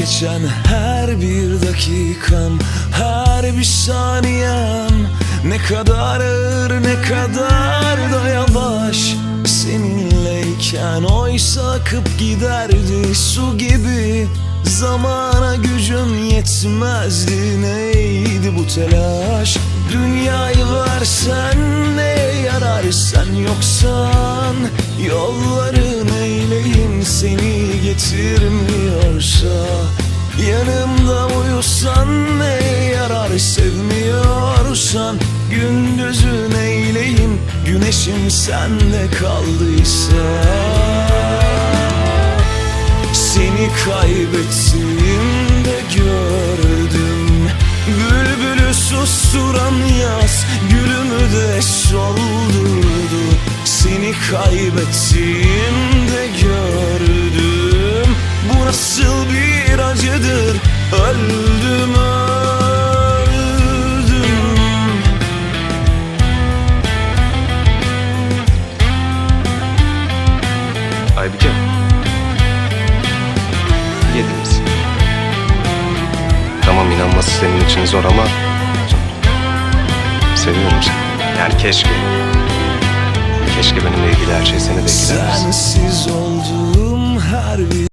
Geçen her bir dakikam Her bir saniyem. Ne kadar ağır ne kadar da yavaş. Seninleyken oysa akıp giderdi su gibi. Zamana gücüm yetmezdi. Neydi bu telaş? Dünyayı versen ne yarar sen yoksan? Yolların eyleyim seni getirmiyorsa sevmiyorsan Gündüzün eyleyim güneşim sende kaldıysa. Seni kaybettiğimde gördüm. Bülbülü susturan yaz Gülümü de soldurdu. Seni kaybettiğimde gördüm. Bu nasıl bir acıdır? Öldüm Aybike. Yediniz. Tamam inanması senin için zor ama seviyorum seni. Yani keşke. Keşke benimle ilgili her şey seni de. Sensiz olduğum her bir